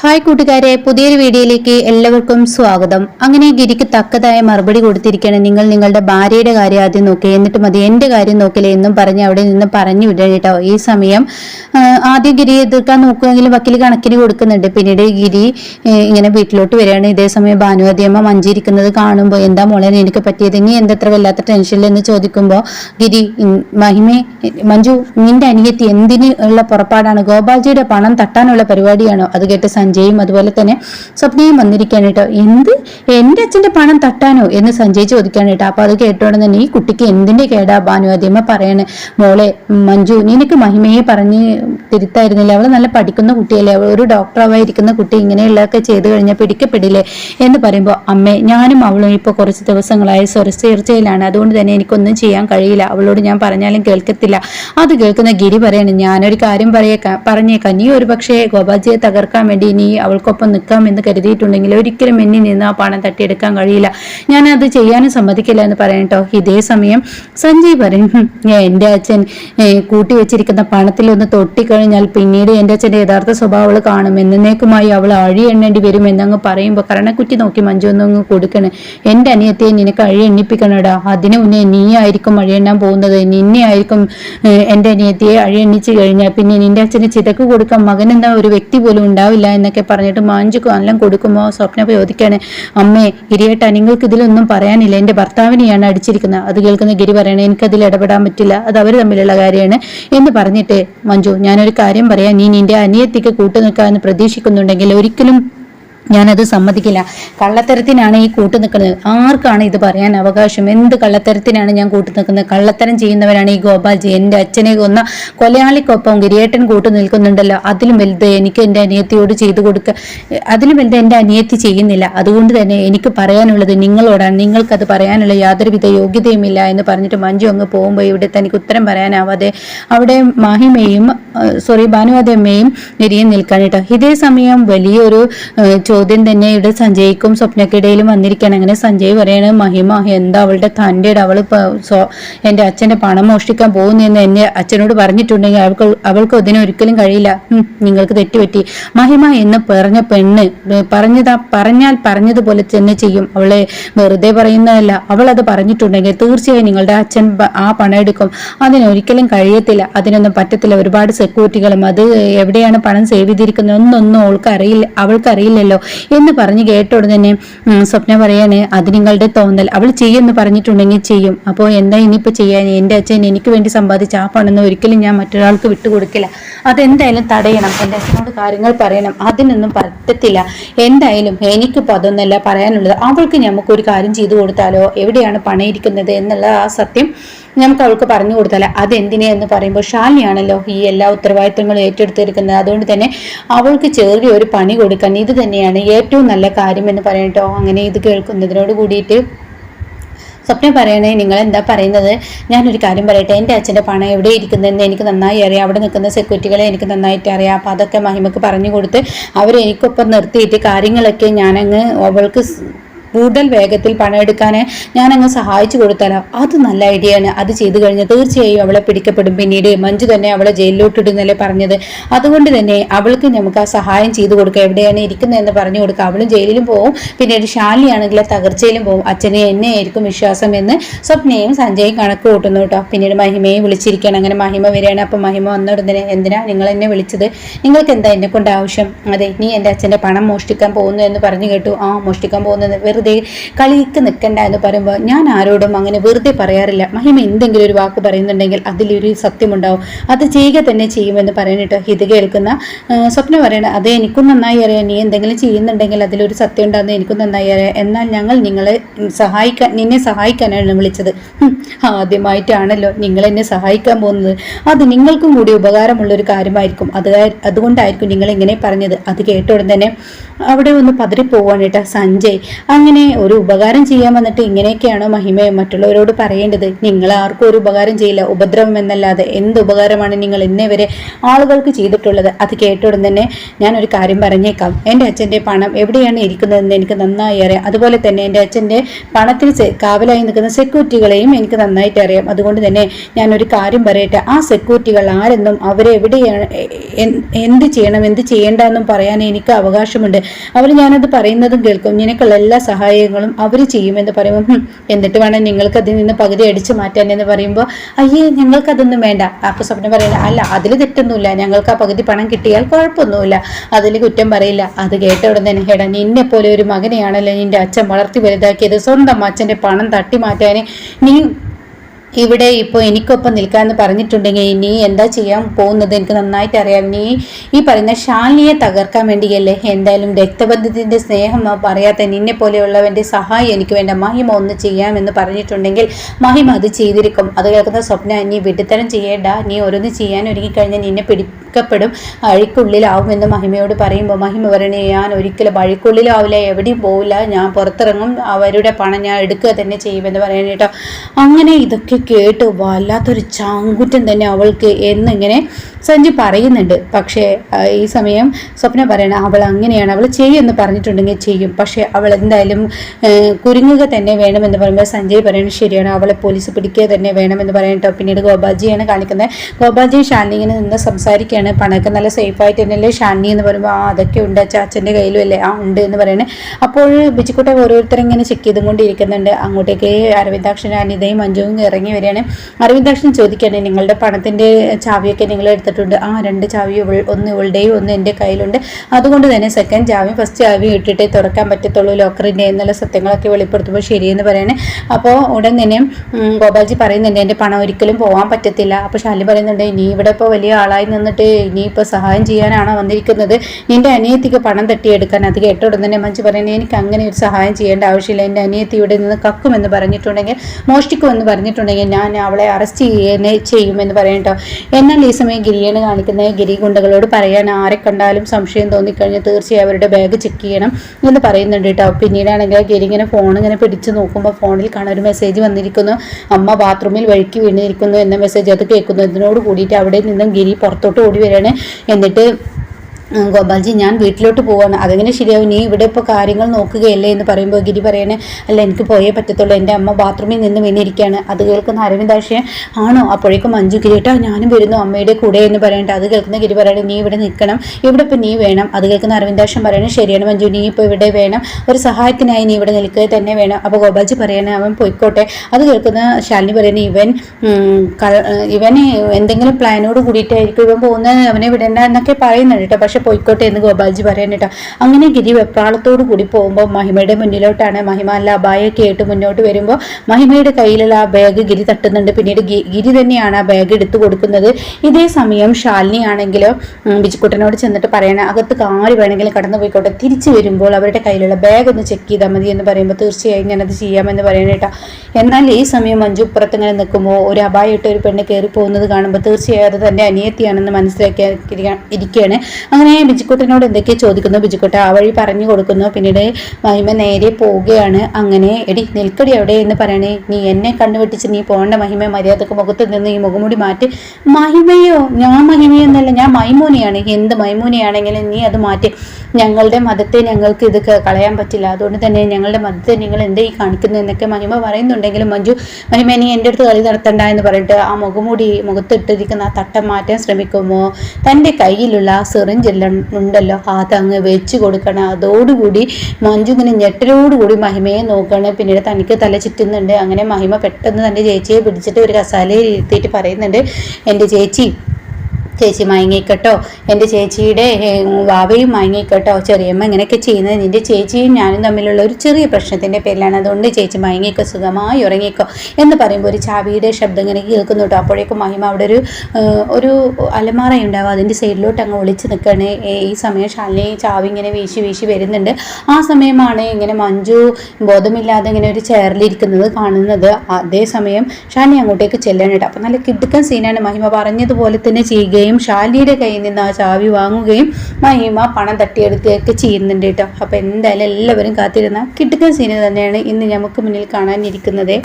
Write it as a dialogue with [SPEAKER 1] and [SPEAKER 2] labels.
[SPEAKER 1] Hi കൂട്ടുകാരെ പുതിയൊരു വീഡിയോയിലേക്ക് എല്ലാവർക്കും സ്വാഗതം. അങ്ങനെ ഗിരിക്ക് തക്കതായ മറുപടി കൊടുത്തിരിക്കുകയാണ് നിങ്ങൾ നിങ്ങളുടെ ഭാര്യയുടെ കാര്യം ആദ്യം നോക്കി എന്നിട്ട് മതി എന്റെ കാര്യം നോക്കില്ല എന്നും പറഞ്ഞ് അവിടെ നിന്ന് പറഞ്ഞു വിടണം കേട്ടോ. ഈ സമയം ആദ്യം ഗിരി എതിർക്കാൻ നോക്കുമെങ്കിലും വക്കീൽ കണക്കിന് കൊടുക്കുന്നുണ്ട്. പിന്നീട് ഗിരി ഇങ്ങനെ വീട്ടിലോട്ട് വരികയാണ്. ഇതേ സമയം ഭാനുവതിയമ്മ മഞ്ചിരിക്കുന്നത് കാണുമ്പോൾ എന്താ മോളെ എനിക്ക് പറ്റിയത്? നീ എന്തത്ര വല്ലാത്ത ടെൻഷനിൽ എന്ന് ചോദിക്കുമ്പോൾ ഗിരി മഹിമേ മഞ്ജു നിന്റെ അനിയത്തി എന്തിനുള്ള പുറപ്പാടാണ്? ഗോപാൽജിയുടെ പണം തട്ടാനുള്ള പരിപാടിയാണോ? അത് കേട്ട് സഞ്ജയും അതുപോലെ തന്നെ സ്വപ്നയും വന്നിരിക്കുകയാണ് കേട്ടോ. എന്ത്? എന്റെ അച്ഛന്റെ പണം തട്ടാനോ? എന്ന് സഞ്ജയ് ചോദിക്കുകയാണ് കേട്ടോ. അപ്പൊ അത് കേട്ടോണ്ട് തന്നെ ഈ കുട്ടിക്ക് എന്തിന്റെ കേടാ ഭാനുവാദ്യമ്മ പറയണേ മോളെ മഞ്ജു നിനക്ക് മഹിമയെ പറഞ്ഞ് തിരുത്തായിരുന്നില്ല? അവൾ നല്ല പഠിക്കുന്ന കുട്ടിയല്ലേ? അവൾ ഒരു ഡോക്ടറാവായിരിക്കുന്ന കുട്ടി ഇങ്ങനെയുള്ളതൊക്കെ ചെയ്തു കഴിഞ്ഞാൽ പിടിക്കപ്പെടില്ലേ? എന്ന് പറയുമ്പോൾ അമ്മേ ഞാനും അവളും ഇപ്പോൾ കുറച്ച് ദിവസങ്ങളായി സ്വരച്ചേർച്ചയിലാണ് അതുകൊണ്ട് തന്നെ എനിക്കൊന്നും ചെയ്യാൻ കഴിയില്ല. അവളോട് ഞാൻ പറഞ്ഞാലും കേൾക്കത്തില്ല. അത് കേൾക്കുന്ന ഗിരി പറയാണ് ഞാനൊരു കാര്യം പറയേക്കാം പറഞ്ഞേക്കാം. നീ ഒരു പക്ഷേ ഗോപാജിയെ തകർക്കാൻ വേണ്ടി നീ അവൾക്കൊപ്പം നിൽക്കാം എന്ന് കരുതിയിട്ടുണ്ടെങ്കിൽ ഒരിക്കലും എന്നിൽ നിന്ന് ആ പണം തട്ടിയെടുക്കാൻ കഴിയില്ല. ഞാൻ അത് ചെയ്യാനും സമ്മതിക്കില്ല എന്ന് പറയട്ടോ ഇതേ സമയം സഞ്ജയ് പറയും "ഹും, എന്റെ അച്ഛൻ കൂട്ടി വെച്ചിരിക്കുന്ന പണത്തിലൊന്ന് തൊട്ടിക്കഴിഞ്ഞാൽ പിന്നീട് എന്റെ അച്ഛന്റെ യഥാർത്ഥ സ്വഭാവം അവൾ കാണും. എന്നേക്കുമായി അവൾ അഴി എണ്ണേണ്ടി വരും എന്നങ്ങ് പറയുമ്പോൾ കരണക്കുറ്റി നോക്കി മഞ്ജു ഒന്നങ്ങ് കൊടുക്കണേ. എന്റെ അനിയത്തെ നിനക്ക് അഴി എണ്ണിപ്പിക്കണടാ. അതിനു മുന്നേ നീ ആയിരിക്കും അഴി എണ്ണാൻ പോകുന്നത്. നിന്നെ ആയിരിക്കും എന്റെ അനിയത്തിയെ അഴി എണ്ണിച്ചു കഴിഞ്ഞാൽ പിന്നെ നിന്റെ അച്ഛന് ചിതക്ക് കൊടുക്കാൻ മകൻ എന്ന ഒരു വ്യക്തി പോലും ഉണ്ടാവില്ല എന്നൊക്കെ പറഞ്ഞിട്ട് മാഞ്ചുക്ക് എല്ലാം കൊടുക്കുമ്പോൾ സ്വപ്ന ചോദിക്കാണ് അമ്മേ ഗിരിയേട്ടാ നിങ്ങൾക്ക് ഇതിലൊന്നും പറയാനില്ല. എന്റെ ഭർത്താവിനെയാണ് അടിച്ചിരിക്കുന്നത്. അത് കേൾക്കുന്ന ഗിരി പറയണേ എനിക്കതിൽ ഇടപെടാൻ പറ്റില്ല. അത് അവർ തമ്മിലുള്ള കാര്യമാണ്. എന്ന് പറഞ്ഞിട്ട് മഞ്ജു ഞാനൊരു കാര്യം പറയാം. നീ നിന്റെ അനിയത്തിക്ക് കൂട്ടു നിൽക്കാമെന്ന് പ്രതീക്ഷിക്കുന്നുണ്ടെങ്കിൽ ഒരിക്കലും ഞാനത് സമ്മതിക്കില്ല. കള്ളത്തരത്തിനാണ് ഈ കൂട്ടു നിൽക്കുന്നത്. ആർക്കാണ് ഇത് പറയാൻ അവകാശം? എന്ത് കള്ളത്തരത്തിനാണ് ഞാൻ കൂട്ടു നിൽക്കുന്നത്? കള്ളത്തരം ചെയ്യുന്നവരാണ് ഈ ഗോപാൽജി. എന്റെ അച്ഛനെ കൊന്ന കൊലയാളിക്കൊപ്പം ഗിരിയേട്ടൻ കൂട്ടു നിൽക്കുന്നുണ്ടല്ലോ. അതിലും വലുത് എനിക്ക് എന്റെ അനിയത്തിയോട് ചെയ്തു കൊടുക്ക അതിലും വലുത് എന്റെ അനിയത്തി ചെയ്യുന്നില്ല. അതുകൊണ്ട് തന്നെ എനിക്ക് പറയാനുള്ളത് നിങ്ങളോടാണ്. നിങ്ങൾക്കത് പറയാനുള്ള യാതൊരുവിധ യോഗ്യതയുമില്ല എന്ന് പറഞ്ഞിട്ട് മഞ്ജു അങ്ങ് പോകുമ്പോൾ ഇവിടെ തനിക്ക് ഉത്തരം പറയാനാവാതെ അവിടെ മാഹിമയും സോറി ഭാനുവാദമ്മയും നിരിയും നിൽക്കാൻ ഇതേ സമയം വലിയൊരു ചോദ്യം തന്നെ ഇവിടെ സഞ്ജയ്ക്കും സ്വപ്നക്കിടയിലും വന്നിരിക്കുകയാണ്. അങ്ങനെ സഞ്ജയ് പറയാണ് മഹിമ എന്താ അവളുടെ തന്റെ അവൾ എന്റെ അച്ഛന്റെ പണം മോഷ്ടിക്കാൻ പോകുന്നെന്ന് എന്നെ അച്ഛനോട് പറഞ്ഞിട്ടുണ്ടെങ്കിൽ അവൾക്ക് അവൾക്ക് അതിനൊരിക്കലും കഴിയില്ല. നിങ്ങൾക്ക് തെറ്റുപറ്റി. മഹിമ എന്ന് പറഞ്ഞ പെണ്ണ് പറഞ്ഞതാ പറഞ്ഞാൽ പറഞ്ഞതുപോലെ തന്നെ ചെയ്യും. അവളെ വെറുതെ പറയുന്നതല്ല. അവൾ അത് പറഞ്ഞിട്ടുണ്ടെങ്കിൽ തീർച്ചയായും നിങ്ങളുടെ അച്ഛൻ ആ പണം എടുക്കും. അതിനൊരിക്കലും കഴിയത്തില്ല. അതിനൊന്നും പറ്റത്തില്ല. ഒരുപാട് സെക്യൂരിറ്റികളും അത് എവിടെയാണ് പണം സേവ് ചെയ്തിരിക്കുന്നത്? ഒന്നൊന്നും അവൾക്ക് അറിയില്ല അവൾക്ക് അറിയില്ലല്ലോ എന്ന് പറഞ്ഞ് കേട്ടോട് തന്നെ സ്വപ്ന പറയാണ് അത് നിങ്ങളുടെ തോന്നൽ. അവൾ ചെയ്യുമെന്ന് പറഞ്ഞിട്ടുണ്ടെങ്കിൽ ചെയ്യും. അപ്പോൾ എന്താ ഇനിയിപ്പോൾ ചെയ്യാൻ? എന്റെ അച്ഛൻ എനിക്ക് വേണ്ടി സമ്പാദിച്ച ആ പണം ഒരിക്കലും ഞാൻ മറ്റൊരാൾക്ക് വിട്ടുകൊടുക്കില്ല അതെന്തായാലും തടയണം. എന്റെ അച്ഛനോട് കാര്യങ്ങൾ പറയണം. അതിനൊന്നും പറ്റത്തില്ല. എന്തായാലും എനിക്കിപ്പോൾ അതൊന്നല്ല പറയാനുള്ളത്. അവൾക്ക് നമുക്കൊരു കാര്യം ചെയ്തു കൊടുത്താലോ? എവിടെയാണ് പണയിരിക്കുന്നത്? എന്നുള്ള ആ സത്യം നമുക്ക് അവൾക്ക് പറഞ്ഞു കൊടുത്താലേ അതെന്തിനാ എന്ന് പറയുമ്പോൾ ഷാലിനിയാണല്ലോ ഈ എല്ലാ ഉത്തരവാദിത്തങ്ങളും ഏറ്റെടുത്തിരിക്കുന്നത്. അതുകൊണ്ട് തന്നെ അവൾക്ക് ചെറിയ ഒരു പണി കൊടുക്കാൻ ഇത് തന്നെയാണ് ഏറ്റവും നല്ല കാര്യം എന്ന് പറയട്ടോ. അങ്ങനെ ഇത് കേൾക്കുന്നതിനോട് കൂടിയിട്ട് സ്വപ്നം പറയണേ നിങ്ങൾ എന്താ പറയുന്നത്? ഞാനൊരു കാര്യം പറയട്ടെ എന്റെ അച്ഛന്റെ പണം എവിടെ ഇരിക്കുന്നതെന്ന് എനിക്ക് നന്നായി അറിയാം. അവിടെ നിൽക്കുന്ന സെക്യൂരിറ്റികളെ എനിക്ക് നന്നായിട്ട് അറിയാം. അപ്പോൾ അതൊക്കെ മഹിമക്ക് പറഞ്ഞു കൊടുത്ത് അവരെ എനിക്കൊപ്പം നിർത്തിയിട്ട് കാര്യങ്ങളൊക്കെ ഞാനങ്ങ് അവൾക്ക് കൂടുതൽ വേഗത്തിൽ പണം എടുക്കാൻ ഞാൻ അങ്ങ് സഹായിച്ചു കൊടുത്താലോ? അത് നല്ല ഐഡിയ ആണ്. അത് ചെയ്തു കഴിഞ്ഞാൽ തീർച്ചയായും അവളെ പിടിക്കപ്പെടും. പിന്നീട് മഞ്ജു തന്നെ അവളെ ജയിലിലോട്ട് ഇടുന്നല്ലേ പറഞ്ഞത്. അതുകൊണ്ട് തന്നെ അവൾക്ക് നമുക്ക് ആ സഹായം ചെയ്തു കൊടുക്കുക എവിടെയാണ് ഇരിക്കുന്നതെന്ന് പറഞ്ഞു കൊടുക്കുക അവളും ജയിലിലും പോകും പിന്നീട് ഷാലിയാണെങ്കിൽ തകർച്ചയിലും പോവും. അച്ഛനെ എന്നെ ആയിരിക്കും വിശ്വാസം എന്ന് സ്വപ്നയും സഞ്ജയും കണക്ക് കൂട്ടുന്നു കേട്ടോ. പിന്നീട് മഹിമയെ വിളിച്ചിരിക്കുകയാണ്. അങ്ങനെ മഹിമ വരികയാണ്. അപ്പം മഹിമ വന്നിടുന്നതിന് എന്തിനാ നിങ്ങൾ എന്നെ വിളിച്ചത്? നിങ്ങൾക്ക് എന്താ എന്നെ കൊണ്ട് ആവശ്യം? അതെ നീ എന്റെ അച്ഛന്റെ പണം മോഷ്ടിക്കാൻ പോകുന്നു എന്ന് പറഞ്ഞു കേട്ടു. ആ മോഷ്ടിക്കാൻ പോകുന്നത് വെറുതെ കളിക്ക് നിൽക്കണ്ട എന്ന് പറയുമ്പോൾ ഞാൻ ആരോടും അങ്ങനെ വെറുതെ പറയാറില്ല. മഹിമ എന്തെങ്കിലും ഒരു വാക്ക് പറയുന്നുണ്ടെങ്കിൽ അതിലൊരു സത്യമുണ്ടാവും. അത് ചെയ്യുക തന്നെ ചെയ്യുമെന്ന് പറയുന്നിട്ട് ഇത് കേൾക്കുന്ന സ്വപ്നം പറയണ അതെ എനിക്കും നന്നായി അറിയാം. നീ എന്തെങ്കിലും ചെയ്യുന്നുണ്ടെങ്കിൽ അതിലൊരു സത്യം ഉണ്ടാകുന്ന എനിക്കും നന്നായി അറിയാം. എന്നാൽ ഞങ്ങൾ നിങ്ങളെ സഹായിക്കാൻ നിന്നെ സഹായിക്കാനാണ് വിളിച്ചത്. ആദ്യമായിട്ടാണല്ലോ നിങ്ങൾ എന്നെ സഹായിക്കാൻ പോകുന്നത്. അത് നിങ്ങൾക്കും കൂടി ഉപകാരമുള്ള ഒരു കാര്യമായിരിക്കും. അത് അതുകൊണ്ടായിരിക്കും നിങ്ങൾ ഇങ്ങനെ പറഞ്ഞത്. അത് കേട്ട തന്നെ അവിടെ ഒന്ന് പതറിപ്പോവാണ് കേട്ടോ സഞ്ജയ്. അങ്ങനെ അങ്ങനെ ഒരു ഉപകാരം ചെയ്യാൻ വന്നിട്ട് ഇങ്ങനെയൊക്കെയാണോ മഹിമ മറ്റുള്ളവരോട് പറയേണ്ടത്? നിങ്ങൾ ആർക്കും ഒരു ഉപകാരം ചെയ്യില്ല. ഉപദ്രവം എന്നല്ലാതെ എന്ത് ഉപകാരമാണ് നിങ്ങൾ ഇന്നേ വരെ ആളുകൾക്ക് ചെയ്തിട്ടുള്ളത്? അത് കേട്ടോടും തന്നെ ഞാൻ ഒരു കാര്യം പറഞ്ഞേക്കാം. എന്റെ അച്ഛന്റെ പണം എവിടെയാണ് ഇരിക്കുന്നതെന്ന് എനിക്ക് നന്നായി അറിയാം. അതുപോലെ തന്നെ എന്റെ അച്ഛന്റെ പണത്തിന് കാവലായി നിൽക്കുന്ന സെക്യൂരിറ്റികളെയും എനിക്ക് നന്നായിട്ട് അറിയാം. അതുകൊണ്ട് തന്നെ ഞാനൊരു കാര്യം പറയട്ടെ. ആ സെക്യൂരിറ്റികൾ ആരെന്നും അവരെ എവിടെയാണ് എന്ത് ചെയ്യണം എന്ത് ചെയ്യേണ്ടെന്നും പറയാൻ എനിക്ക് അവകാശമുണ്ട്. അവർ ഞാനത് പറയുന്നതും കേൾക്കും. നിനക്കുള്ള എല്ലാ സഹായങ്ങളും അവർ ചെയ്യുമെന്ന് പറയുമ്പോൾ എന്നിട്ട് വേണം നിങ്ങൾക്ക് അതിൽ നിന്ന് പകുതി അടിച്ചു മാറ്റാൻ എന്ന് പറയുമ്പോൾ അയ്യേ ഞങ്ങൾക്ക് അതൊന്നും വേണ്ട. അപ്പൊ സ്വപ്നം പറയുന്നത് അല്ല അതിൽ തെറ്റൊന്നുമില്ല. ഞങ്ങൾക്ക് ആ പകുതി പണം കിട്ടിയാൽ കുഴപ്പമൊന്നുമില്ല. അതിൽ കുറ്റം പറയില്ല. അത് കേട്ട ഉടൻ തന്നെ ഹേടാ നിന്നെ പോലെ ഒരു മകനെയാണല്ലോ നിന്റെ അച്ഛൻ വളർത്തി വലുതാക്കിയത്. സ്വന്തം അച്ഛന്റെ പണം തട്ടി മാറ്റാൻ നീ ഇവിടെ ഇപ്പോൾ എനിക്കൊപ്പം നിൽക്കാമെന്ന് പറഞ്ഞിട്ടുണ്ടെങ്കിൽ നീ എന്താ ചെയ്യാൻ പോകുന്നത്? എനിക്ക് നന്നായിട്ട് അറിയാം. നീ ഈ പറയുന്ന ശാലിനിയെ തകർക്കാൻ വേണ്ടിയല്ലേ എന്തായാലും രക്തബന്ധത്തിന്റെ സ്നേഹം പറയാത്ത നിന്നെ പോലെയുള്ളവന്റെ സഹായം എനിക്ക് വേണ്ട. മഹിമ ഒന്ന് ചെയ്യാമെന്ന് പറഞ്ഞിട്ടുണ്ടെങ്കിൽ മഹിമ അത് ചെയ്തിരിക്കും. അത് കേൾക്കുന്ന സ്വപ്ന നീ വിടുത്തരം ചെയ്യേണ്ട. നീ ഓരോന്ന് ചെയ്യാൻ ഒരുങ്ങിക്കഴിഞ്ഞാൽ നിന്നെ പിടിക്കപ്പെടും അഴിക്കുള്ളിലാവുമെന്ന് മഹിമയോട് പറയുമ്പോൾ മഹിമ പറയണേ ഞാൻ ഒരിക്കലും അഴിക്കുള്ളിലാവില്ല എവിടെയും പോവില്ല. ഞാൻ പുറത്തിറങ്ങും. അവരുടെ പണം ഞാൻ എടുക്കുക തന്നെ ചെയ്യുമെന്ന് പറയണ കേട്ടോ അങ്ങനെ ഇതൊക്കെ കേട്ട് വല്ലാത്തൊരു ചാങ്കുറ്റം തന്നെ അവൾക്ക് എന്നിങ്ങനെ സഞ്ജു പറയുന്നുണ്ട്. പക്ഷേ ഈ സമയം സ്വപ്ന പറയണ അവൾ അങ്ങനെയാണ്. അവൾ ചെയ്യുമെന്ന് പറഞ്ഞിട്ടുണ്ടെങ്കിൽ ചെയ്യും. പക്ഷേ അവൾ എന്തായാലും കുരുങ്ങുക തന്നെ വേണമെന്ന് പറയുമ്പോൾ സഞ്ജയ് പറയുന്നത് ശരിയാണ്. അവളെ പോലീസ് പിടിക്കുക തന്നെ വേണമെന്ന് പറയട്ടോ പിന്നീട് ഗോപാജിയാണ് കാണിക്കുന്നത്. ഗോപാജി ഷാലിനി ഇങ്ങനെ നിന്ന് സംസാരിക്കുകയാണ്. പണമൊക്കെ നല്ല സേഫ് ആയിട്ട് തന്നെയല്ലേ? ഷണ്ണി എന്ന് പറയുമ്പോൾ ആ അതൊക്കെ ഉണ്ട് ചാച്ചന്റെ കയ്യിലും അല്ലേ ആ ഉണ്ട് എന്ന് പറയുന്നത് അപ്പോൾ ബിജിക്കുട്ടെ ഓരോരുത്തരും ഇങ്ങനെ ചെക്ക് ചെയ്തും കൊണ്ടിരിക്കുന്നുണ്ട് അങ്ങോട്ടേക്ക് അരവിന്ദാക്ഷൻ അനിതയും മഞ്ജുവും ഇറങ്ങി വരികയാണ്. അരവിന്ദാക്ഷൻ ചോദിക്കുകയാണ് നിങ്ങളുടെ പണത്തിന്റെ ചാവിയൊക്കെ നിങ്ങൾ എടുത്തിട്ടുണ്ട്? ആ രണ്ട് ചാവി ഒന്ന് ഇവളുടെയും ഒന്ന് എന്റെ കയ്യിലുണ്ട്. അതുകൊണ്ട് തന്നെ സെക്കൻഡ് ചാവി ഫസ്റ്റ് ചാവി ഇട്ടിട്ടേ തുറക്കാൻ പറ്റത്തുള്ളൂ ലോക്കറിന്റെ എന്നുള്ള സത്യങ്ങളൊക്കെ വെളിപ്പെടുത്തുമ്പോൾ ശരിയെന്ന് പറയണേ. അപ്പോൾ ഉടൻ തന്നെ ഗോപാൽജി പറയുന്നുണ്ട് എന്റെ പണം ഒരിക്കലും പോകാൻ പറ്റത്തില്ല. അപ്പോൾ ഷാലി പറയുന്നുണ്ട് ഇനി ഇവിടെ ഇപ്പോൾ വലിയ ആളായി നിന്നിട്ട് നീ ഇപ്പോൾ സഹായം ചെയ്യാനാണ് വന്നിരിക്കുന്നത്? നിന്റെ അനിയത്തിക്ക് പണം തട്ടിയെടുക്കാൻ അത് കേട്ട ഉടൻ തന്നെ മഞ്ജു പറയുന്നത് എനിക്ക് അങ്ങനെ ഒരു സഹായം ചെയ്യേണ്ട ആവശ്യമില്ല. എന്റെ അനിയത്തി ഇവിടെ നിന്ന് കക്കുമെന്ന് പറഞ്ഞിട്ടുണ്ടെങ്കിൽ മോഷ്ടിക്കുമെന്ന് പറഞ്ഞിട്ടുണ്ടെങ്കിൽ ഞാൻ അവളെ അറസ്റ്റ് ചെയ്യുന്നേ ചെയ്യുമെന്ന് പറയട്ടോ എന്നാൽ ഈ സമയം ഗിരിയാണ് കാണിക്കുന്ന ഗിരി ഗുണ്ടകളോട് പറയാൻ ആരെ കണ്ടാലും സംശയം തോന്നിക്കഴിഞ്ഞാൽ തീർച്ചയായും അവരുടെ ബാഗ് ചെക്ക് ചെയ്യണം എന്ന് പറയുന്നുണ്ട് കേട്ടോ പിന്നീടാണെങ്കിൽ ഗിരി ഇങ്ങനെ ഫോൺ ഇങ്ങനെ പിടിച്ച് നോക്കുമ്പോൾ ഫോണിൽ കാണാൻ ഒരു മെസ്സേജ് വന്നിരിക്കുന്നു. അമ്മ ബാത്റൂമിൽ വഴുക്കി വീണിരിക്കുന്നു എന്ന മെസ്സേജ് അത് കേൾക്കുന്നു. ഇതിനോട് കൂടിയിട്ട് അവിടെ നിന്നും ഗിരി പുറത്തോട്ട് ഓടി വരികയാണ് എന്നിട്ട് ഗോപാൽജി ഞാൻ വീട്ടിലോട്ട് പോവാണ്. അതെങ്ങനെ ശരിയാവും? നീ ഇവിടെ ഇപ്പോൾ കാര്യങ്ങൾ നോക്കുകയല്ലേ എന്ന് പറയുമ്പോൾ ഗിരി പറയണേ അല്ല എനിക്ക് പോയേ പറ്റത്തുള്ളൂ. എന്റെ അമ്മ ബാത്റൂമിൽ നിന്ന് വീണിരിക്കുകയാണ് അത് കേൾക്കുന്ന അരവിന്ദാക്ഷയെ ആണോ? അപ്പോഴേക്കും മഞ്ജു ഗിരിട്ടാ ഞാനും വരുന്നു അമ്മയുടെ കൂടെ എന്ന് പറയണ്ട. അത് കേൾക്കുന്ന ഗിരി പറയണേ നീ ഇവിടെ നിൽക്കണം. ഇവിടെ ഇപ്പം നീ വേണം. അത് കേൾക്കുന്ന അരവിന്ദാക്ഷൻ പറയണേ ശരിയാണ് മഞ്ജു നീ ഇപ്പോൾ ഇവിടെ വേണം. ഒരു സഹായത്തിനായി നീ ഇവിടെ നിൽക്കുക തന്നെ വേണം. അപ്പോൾ ഗോപാൽജി പറയണേ അവൻ പോയിക്കോട്ടെ. അത് കേൾക്കുന്ന ശാലിനി പറയുന്നത് ഇവൻ ഇവന് എന്തെങ്കിലും പ്ലാനോട് കൂടിയിട്ടായിരിക്കും ഇവൻ പോകുന്നത്. അവനെ വിടേണ്ട എന്നൊക്കെ പറയുന്നുണ്ട് കേട്ടോ പോയിക്കോട്ടെ എന്ന് ഗോപാൽജി പറയാൻ കേട്ടോ. അങ്ങനെ ഗിരി വെപ്രാളത്തോട് കൂടി പോകുമ്പോൾ മഹിമയുടെ മുന്നിലോട്ടാണ് മഹിമ അല്ല അബായൊക്കെ ആയിട്ട് മുന്നോട്ട് വരുമ്പോൾ മഹിമയുടെ കയ്യിലുള്ള ആ ബാഗ് ഗിരി തട്ടുന്നുണ്ട്. പിന്നീട് ഗിരി തന്നെയാണ് ആ ബാഗ് എടുത്തു കൊടുക്കുന്നത്. ഇതേ സമയം ശാലിനി ആണെങ്കിലോ ബിജുക്കുട്ടനോട് ചെന്നിട്ട് പറയണ അകത്ത് കാര് വേണമെങ്കിലും കടന്നു പോയിക്കോട്ടെ. തിരിച്ചു വരുമ്പോൾ അവരുടെ കയ്യിലുള്ള ബാഗ് ഒന്ന് ചെക്ക് ചെയ്താൽ മതി എന്ന് പറയുമ്പോൾ തീർച്ചയായും ഞാനത് ചെയ്യാമെന്ന് പറയണ കേട്ടോ. എന്നാൽ ഈ സമയം മഞ്ജു പുറത്ത് ഇങ്ങനെ നിൽക്കുമ്പോൾ ഒരു അബായിട്ട് ഒരു പെണ്ണ് കയറി പോകുന്നത് കാണുമ്പോൾ തീർച്ചയായും അത് തന്റെ അനിയത്തിയാണെന്ന് മനസ്സിലാക്കി ഇരിക്കുകയാണ് അങ്ങനെ ബിജുക്കുട്ടനോട് എന്തൊക്കെയോ ചോദിക്കുന്നു? ബിജുക്കുട്ട ആ വഴി പറഞ്ഞു കൊടുക്കുന്നു. പിന്നീട് മഹിമ നേരെ പോവുകയാണ്. അങ്ങനെ എടി നിൽക്കടി അവിടെ എന്ന് പറയണേ. നീ എന്നെ കണ്ണുവെട്ടിച്ച് നീ പോകേണ്ട മഹിമ. മര്യാദയ്ക്ക് മുഖത്ത് നിന്ന് ഈ മുഖംമൂടി മാറ്റി. മഹിമയോ? ഞാൻ മഹിമയൊന്നല്ല ഞാൻ മൈമൂനിയാണ്. എന്ത് മൈമൂനിയാണെങ്കിലും നീ അത് മാറ്റി. ഞങ്ങളുടെ മതത്തെ ഞങ്ങൾക്ക് ഇത് കളയാൻ പറ്റില്ല. അതുകൊണ്ട് തന്നെ ഞങ്ങളുടെ മതത്തെ നിങ്ങൾ എന്തേ ഈ കാണിക്കുന്നു എന്നൊക്കെ മഹിമ പറയുന്നുണ്ടെങ്കിലും മഞ്ജു മഹിമ നീ എന്റെ അടുത്ത് കളി നടത്തണ്ട എന്ന് പറഞ്ഞിട്ട് ആ മുഖംമൂടി മുഖത്തിട്ടിരിക്കുന്ന ആ തട്ടം മാറ്റാൻ ശ്രമിക്കുമോ? തന്റെ കയ്യിലുള്ള ആ സിറിഞ്ചെല്ലാം ഉണ്ടല്ലോ. അതങ്ങ് വെച്ച് കൊടുക്കണം. അതോടുകൂടി മഞ്ജു ഇങ്ങനെ ഞെട്ടലോടുകൂടി മഹിമയെ നോക്കണം പിന്നീട് തനിക്ക് തല ചുറ്റുന്നുണ്ട്. അങ്ങനെ മഹിമ പെട്ടെന്ന് തന്റെ ചേച്ചിയെ പിടിച്ചിട്ട് ഒരു കസാലയിൽ ഇരുത്തിയിട്ട് പറയുന്നുണ്ട് എന്റെ ചേച്ചി ചേച്ചി മയങ്ങിക്കട്ടോ. എന്റെ ചേച്ചിയുടെ വാവയും മയങ്ങിക്കട്ടോ. ചെറിയമ്മ ഇങ്ങനെയൊക്കെ ചെയ്യുന്നത് നിന്റെ ചേച്ചിയും ഞാനും തമ്മിലുള്ള ഒരു ചെറിയ പ്രശ്നത്തിന്റെ പേരിലാണ്. അതുകൊണ്ട് ചേച്ചി മയങ്ങിക്കോ സുഖമായി ഉറങ്ങിക്കോ എന്ന് പറയുമ്പോൾ ഒരു ചാവിയുടെ ശബ്ദം ഇങ്ങനെ കേൾക്കുന്നു കേട്ടോ. അപ്പോഴേക്കും മഹിമ അവിടെ ഒരു ഒരു അലമാറ ഉണ്ടാവും അതിന്റെ സൈഡിലോട്ട് അങ്ങ് ഒളിച്ച് നിൽക്കുകയാണ്. ഈ സമയം ശാലിനി ചാവി ഇങ്ങനെ വീശി വീശി വരുന്നുണ്ട്. ആ സമയമാണ് ഇങ്ങനെ മഞ്ജു ബോധമില്ലാതെ ഇങ്ങനെ ഒരു ചെയറിലിരിക്കുന്നത് കാണുന്നത്. അതേസമയം ഷാനി അങ്ങോട്ടേക്ക് ചെല്ലാനായിട്ട് അപ്പം നല്ല കിടുക്കൻ സീനാണ് മഹിമ പറഞ്ഞതുപോലെ തന്നെ ചെയ്യുകയും പോവുകയും ശാലിനിയുടെ കയ്യിൽ നിന്ന് ആ ചാവി വാങ്ങുകയും മഹിമ പണം തട്ടിയെടുക്കുകയൊക്കെ ചെയ്യുന്നുണ്ട് കേട്ടോ. അപ്പോൾ എന്തായാലും എല്ലാവരും കാത്തിരുന്ന കിട്ടുന്ന സീന് തന്നെയാണ് ഇന്ന് നമുക്ക് മുന്നിൽ കാണാനിരിക്കുന്നത്.